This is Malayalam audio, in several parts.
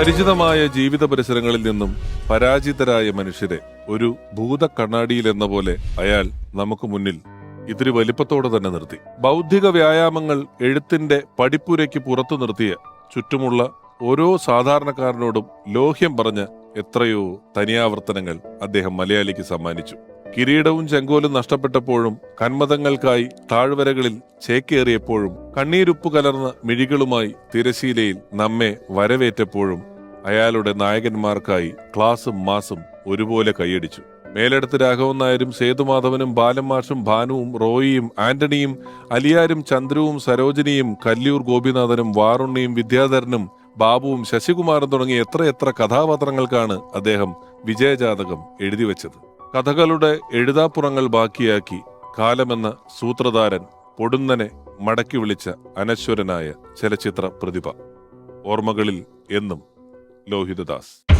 പരിചിതമായ ജീവിത പരിസരങ്ങളിൽ നിന്നും പരാജിതരായ മനുഷ്യരെ ഒരു ഭൂത കണ്ണാടിയിൽ എന്ന പോലെ അയാൾ നമുക്ക് മുന്നിൽ ഇത്തിരി വലിപ്പത്തോടെ തന്നെ നിർത്തി. ബൗദ്ധിക വ്യായാമങ്ങൾ എഴുത്തിന്റെ പടിപ്പുരയ്ക്ക് പുറത്തു നിർത്തിയ ചുറ്റുമുള്ള ഓരോ സാധാരണക്കാരനോടും ലോഹ്യം പറഞ്ഞ എത്രയോ തനിയാവർത്തനങ്ങൾ അദ്ദേഹം മലയാളിക്ക് സമ്മാനിച്ചു. കിരീടവും ചെങ്കോലും നഷ്ടപ്പെട്ടപ്പോഴും കന്മതങ്ങൾക്കായി താഴ്വരകളിൽ ചേക്കേറിയപ്പോഴും കണ്ണീരുപ്പ് കലർന്ന മിഴികളുമായി തിരശീലയിൽ നമ്മെ വരവേറ്റപ്പോഴും അയാളുടെ നായകന്മാർക്കായി ക്ലാസും മാസും ഒരുപോലെ കൈയടിച്ചു. മേലെടുത്ത് രാഘവൻ നായരും സേതുമാധവനും ബാലമാഷും ഭാനുവും റോയിയും ആന്റണിയും അലിയാരും ചന്ദ്രുവും സരോജിനിയും കല്ലിയൂർ ഗോപിനാഥനും വാറുണ്ണിയും വിദ്യാധരനും ബാബുവും ശശികുമാറും തുടങ്ങിയ എത്രയെത്ര കഥാപാത്രങ്ങൾക്കാണ് അദ്ദേഹം വിജയജാതകം എഴുതിവെച്ചത്. കഥകളുടെ എഴുതാപ്പുറങ്ങൾ ബാക്കിയാക്കി കാലമെന്ന സൂത്രധാരൻ പൊടുന്നനെ മടക്കി വിളിച്ച അനശ്വരനായ ചലച്ചിത്ര പ്രതിഭ ഓർമ്മകളിൽ എന്നും ലോഹിതദാസ്.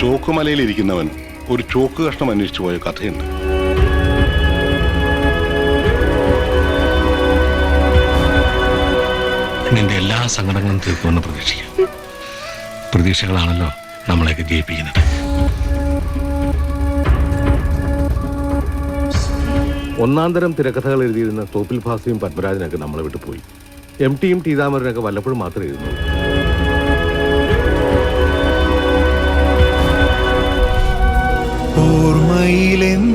ചോക്കുമലയിൽ ഇരിക്കുന്നവൻ ഒരു ചോക്ക് കഷ്ണം അന്വേഷിച്ചു പോയ കഥയുണ്ട്. നിന്റെ എല്ലാ സങ്കടങ്ങളും തീർക്കുമെന്ന് പ്രതീക്ഷിക്കാം. പ്രതീക്ഷകളാണല്ലോ നമ്മളെയൊക്കെ ജയിപ്പിക്കുന്നത്. ഒന്നാം തരം തിരക്കഥകൾ എഴുതിയിരുന്ന തോപ്പിൽ ഭാസിയും പത്മരാജനൊക്കെ നമ്മളെ വിട്ടു പോയി. എം ടിയും ടീതാമരനൊക്കെ വല്ലപ്പോഴും മാത്രമേ എഴുതുന്നുള്ളൂ. ഓർമ്മയിലെന്നും